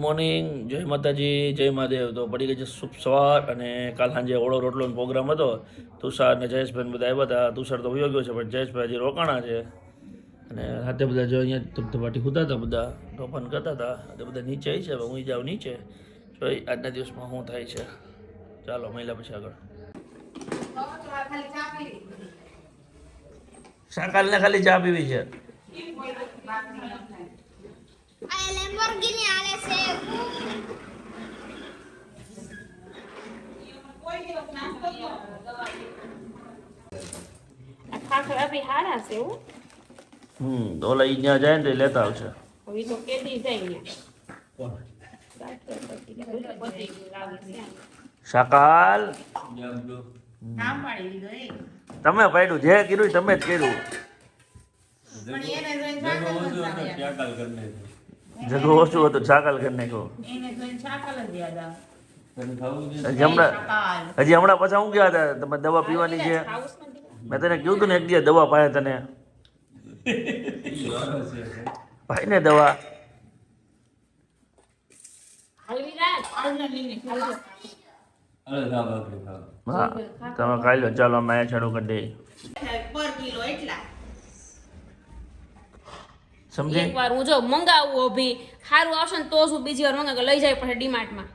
Morning જય માતાજી, જય મહાદેવ. તો પડી ગઈ છે શુભ સવાર અને કાલ સાંજે ઓળો રોટલોનો પ્રોગ્રામ હતો. તુષાર અને જયેશભાઈ બધા આવ્યા હતા તુષાર તો વયો ગયો છે, પણ જયેશભાઈ હજી રોકાણા છે. અને સાથે બધા જો અહીંયા ધબધબાટી ખુદા હતા બધા. ટોપન કરતા હતા અને બધા નીચે આવી છે, હવે હું જાઉં નીચે. જોઈ આજના દિવસમાં શું થાય છે. ચાલો, મહિલા પછી આગળ. શાકાલને ખાલી ચા પીવી છે. આ લેમ્બોર્ગિની આલે છે ખાખરા બી હારા છે એવું હમ ઓલા ઈ ત્યાં જાય ને લેતા આવશે. હવે તો કેદી જાય દીધું એ. તમે પાડ્યું જે કર્યું તમે જ કર્યું. જગો ઓછું હતું શાકાલ કરી નાખ્યું. હમણાં હજી હમણાં પાછા હું ગયા હતા? તમે દવા પીવાની છે? મેં તને કીધું તું ને એક દિવસ દવા પાયા તને. ભાઈ ને દવા. હા તમે ખાઈ લો. ચાલો અમે અહીંયા છેડો કરી દઈ પર કિલો એટલા. સમજી? એક વાર હું જો મંગાવું અભી સારું આવશે ને તો શું બીજી વાર મંગાવ લઈ જાય પડે ડીમાર્ટમાં.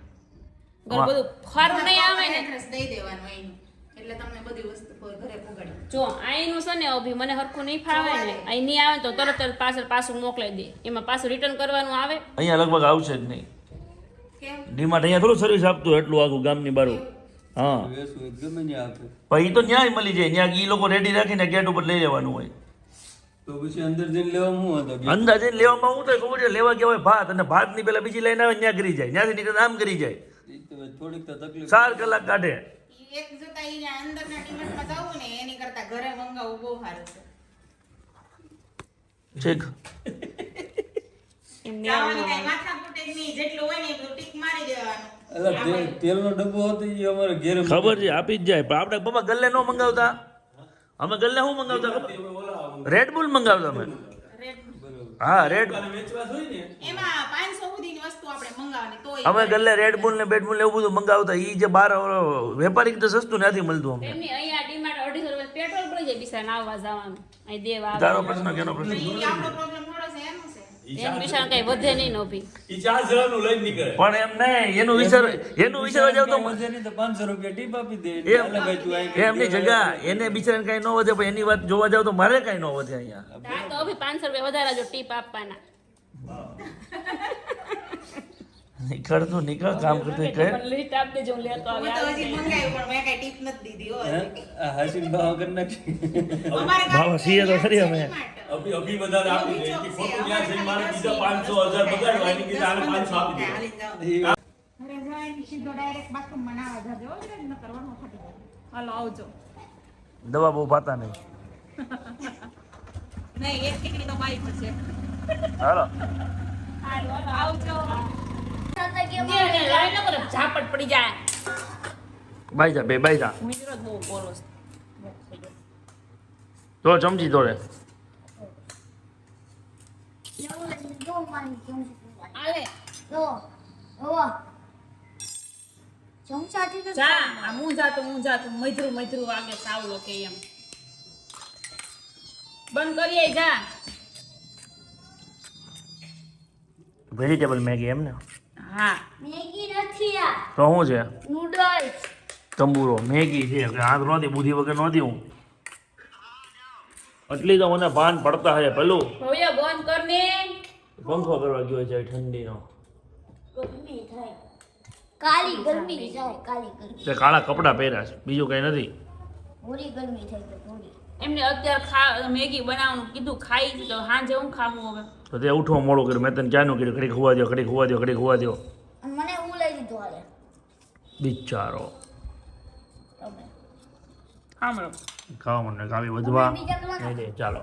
ઘર. બધું સારું નહીં આવે ને. દઈ દેવાનું એનું એટલે તમને બધી વસ્તુ ઘરે પુગાડી. જો અહીંનું છે ને અભી મને હરખું નહીં ફાવે ને. અહીં નહીં આવે તો તરત જ પાછળ પાછું મોકલાઈ દે. એમાં પાછું રિટર્ન કરવાનું આવે. અહીંયા લગભગ આવશે જ નહીં. ડીમાર્ટ અહીંયા થોડું સર્વિસ આપતું એટલું આખું ગામની બારું. હા. પછી તો ન્યાય મળી જાય. ત્યાં ઈ લોકો રેડી રાખીને ગેટ ઉપર લઈ લેવાનું હોય. તો પછી અંદર જઈને લેવામાં શું હતો? અંદાજે લેવામાં હું તો ખબર છે? લેવા ગયા હોય ભાત અને ભાતની પેલા બીજી લઈને આવે ત્યાં કરી જાય. ત્યાંથી નીકળે આમ કરી જાય. થોડીક તો તકલીફ ચાર કલાક કાઢે. એક જોતા ઈ અંદરના ડિમાન્ડમાં જવું ને એની કરતા ઘરે મંગાવવું બહુ સારું છે. ઠીક. એમને જવાની કાંઈ માથાકૂટ જ નહીં. જેટલું હોય ને એટલું ટીક મારી દેવાનું. અલા તે- તેલનો ડબ્બો હતો ઈ અમારે ઘેરે ખબર છે આપી જ જાય. પણ આપણે બાબા ગલ્લે નો મંગાવતા. અમે ગલ્લે શું મંગાવતા રેડબુલ રેડ બુલ મંગાવતા અમે. હા રેડ એમાં પાંચસો સુધીની વસ્તુ આપણે મંગાવવાની તોય અમે ગલ્લે રેડ બુલ ને બેડ બુલ ને એવું બધું મંગાવતા ઈ જે બાર વેપારી તો સસ્તું નથી મળતું અમને. એમની અહીંયા ડીમાર્ટ અઢીસો રૂપિયા પેટ્રોલ પડી જાય બિચારા આવવા જવાનું. અહીં દેવા તારો પ્રશ્ન કેનો પ્રશ્ન ઈ આપણો પ્રોબ્લેમ થોડો છે એનું છે એમ બિચારા કઈ વધે નહીં ને અભી પણ એમ નહીં એનું વિચાર એનું વિચારવા જાવ તો વધે નહીં તો પાંચસો રૂપિયા ટીપ આપી દે એટલે ભાઈ તું અહીં એમની જગા એને બિચારાને કઈ ન વધે પણ એની વાત જોવા જાવ તો મારે કઈ ન વધે અહીંયા. આ તો અભી પાંચસો રૂપિયા વધારે જો ટીપ આપવાના. નીકળતું નીકળ કામ કરતું કર. લિસ્ટ આપી દેજો હું લેતો આવી તો હજી મંગાવ્યું પણ મેં કાંઈ ટીપ નથી દીધી હો. હે? ભાવ કરી નાખી. અમારે ભાવ છીએ તો ખરી અમે. અભી અભી વધારે આપી દે. કે ખોટું ત્યાં જઈને મારે બીજા પાંચસો હજાર બગાડવા એની કીધે આને પાંચસો આપી દે. દવા બહુ પાતા નહીં. નહીં એક ટીકડી તો મારી પડશે. હાલો. આવજો. ઝાપટ પડી જાય. બાઈ જા બે બાઈ જા. મિત્રો જ બહુ બોલો. છે તો ચમચી તોડે ચમચાથી તો વાગે સાવલો કે એમ. બંધ કરીએ જા. વેજીટેબલ મેગી એમ ને? હા. મેગી નથી આ. તો શું છે? નૂડલ્સ તંબુરો મેગી છે. આ નહોતી બુદ્ધિ વગર નહોતી હું. એટલી તો મને ભાન પડતા હશે પેલું. ભવ્ય બંધ કરને. પંખો કરવા ગયો છે ઠંડીનો. ગરમી થાય. કાલી ગરમી થાય કાલી ગરમી. તે કાળા કપડાં પહેર્યા છે બીજું કઈ નથી. ગરમી તો એમને અત્યારે ખા મેગી બનાવવાનું કીધું ખાઈ તો હાંજે હું ખાવું હવે? તો તે ઉઠવા મોડું કર્યું મેં તને ચાનું કીધું? ઘડી ખુવા દો ઘડી ખુવા દો ઘડી ખુવા દો મને હું લઈ દીધું હાલે. બિચારો. સાંભળો ખાવા મને કાવી વધવા. પેલા ચાલો.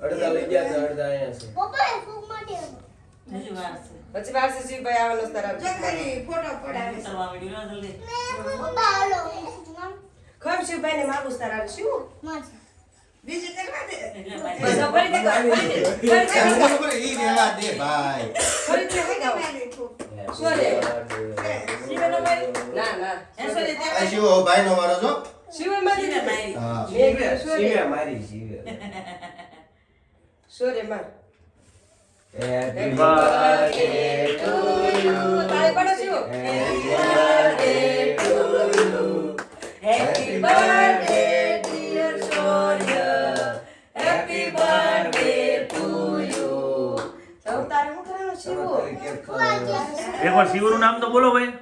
અડધા લઈ ગયા છે અડધા અહીંયા છે. પપ્પા એ ફૂગ માટે પછી વાર સીસી ભાઈ આવેલો છે તારા ફોટો પડાવે. પપ્પા હાલો ખમ શિવભાઈ ને માગું તારા શું? બીજું કરવા દે બસ ફરી દેખો, ફરી દે. ફરી દે, રહેવા દે ભાઈ ફરી દે. શું રે? શિવનો ભાઈ? ના, ના. આ શિવો ભાઈ નો વારો છો શિવે મારી ને? હા મેં કીધું, શું રે? શિવે મારી શિવે. શું રે, માર? Happy birthday to you. તાળી પાડો, શિવો. Happy birthday, એકવાર શિવનું નામ તો બોલો ભાઈ.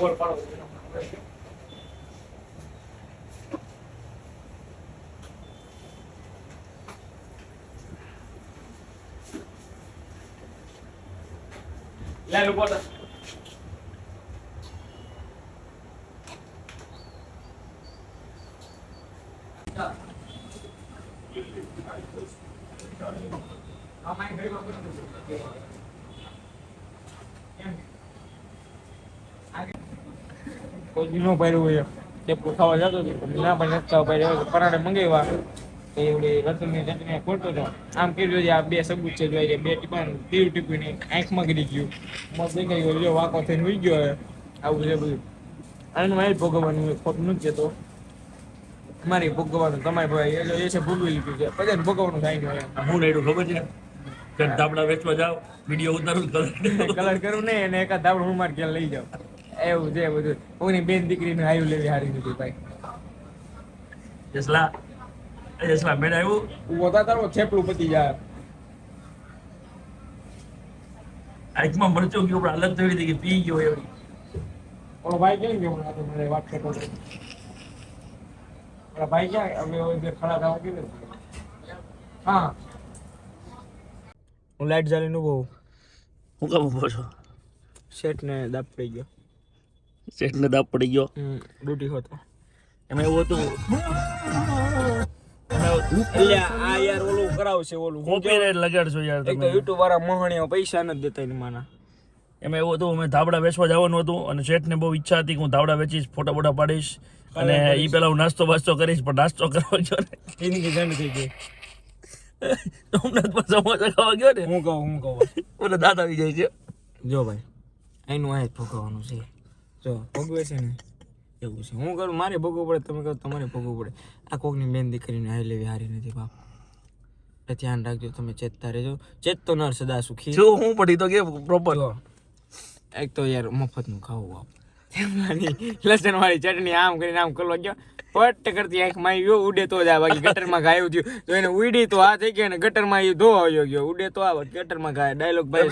શિવનો વાર છે birthday, શિવ શિવો. મોઢેમાં શિવ. કોઈ નો પાડ્યું હોય તે ખાવા જતો હતો ના પણ નથી ખાવા પાડ્યો પરાઠે મંગાવ્યા. તો એવડી રતનની ચટણી ખોટો હતો. આમ કર્યું છે આ બે સબૂત છે જોઈએ બે ટીપા તીર ટીપીને આંખમાં ગરી ગયું. મસ્ત દેખાઈ ગયો જો વાંકો થઈને ઉઈ ગયો હવે. આવું છે બધું. આનું મારે ભોગવવાનું ખોટું નથી જતો મારે ભોગવવાનું તમારે ભાઈ એટલે એ છે ભોગવી લીધું છે. બધાને ભોગવવાનું થાય હું નાયડું ખબર છે? ધાબડા વેચવા જાવ વીડિયો ઉતારું કલર કરું નહીં અને એકાદ ધાબળું હું મારી ઘેર લઈ જાઉં. એવું છે બધું. કોઈની બેન દીકરીને હાયું લેવી હારી નથી ભાઈ. જસલા. જસલા મેળ આવ્યું. ઊભો તારો છેપડું પતી જાય. આંખમાં મરચો ગયો પણ અલગ થઈ હતી કે પી ગયો એવડી ઓલો ભાઈ કેમ ગયો? મને મને વાત કરતો ભાઈ ક્યાં? ખડા થવા હા. હું લાઈટ જાળી નું બહુ હું કામ ઊભો છો? શેઠ ને દાબ પડી ગયો. શેઠને દાબ પડી ગયો. ડૂટી હતો એમાં એવું હતું આ યાર ઓલું કરાવશે ઓલું. હું કોપીરાઇટ લગાડશો યાર તમે. યુટ્યુબ વાળા મોહણીઓ પૈસા નથી દેતા એની માના. એમાં એવું હતું અમે ધાબડા વેચવા જવાનું હતું અને શેઠને બહુ ઈચ્છા હતી કે હું ધાબડા વેચીશ ફોટા બોટા પાડીશ અને એ પેલા હું નાસ્તો વાસ્તો કરીશ પણ નાસ્તો કરવા ગયો ને. જિંદગી જંગ થઈ ગઈ. સોમનાથમાં સમોસા ખાવા ગયો ને. હું કહું હું કહું. ઓલા દાંત આવી જાય છે. જો ભાઈ અહીંનું આ જ ભોગવવાનું છે. જો ભોગવે છે ને એવું છે. હું કરું મારે ભોગવવું પડે તમે કહો તમારે ભોગવવું પડે. આ કોકની બેન દીકરીને હાઈ લેવી હારી નથી બાપ. ધ્યાન રાખજો તમે ચેતતા રહેજો. ચેતતો નર સદા સુખી જો હું પડી તો કે પ્રોપર એક તો યાર મફતનું ખાવું આપ. લસણ વાળી ચટણી આમ કરીને આમ કરવા ગયો. પટ કરતી આંખમાં આવ્યો ઉડે તો જ આ બાકી ગટરમાં ગાયું થયું. તો એને ઉડી તો આ થઈ ગયો ને ગટરમાં એ ધો આવ્યો ગયો ઉડે તો આ ગટરમાં ગાય. ડાયલોગ ભાઈ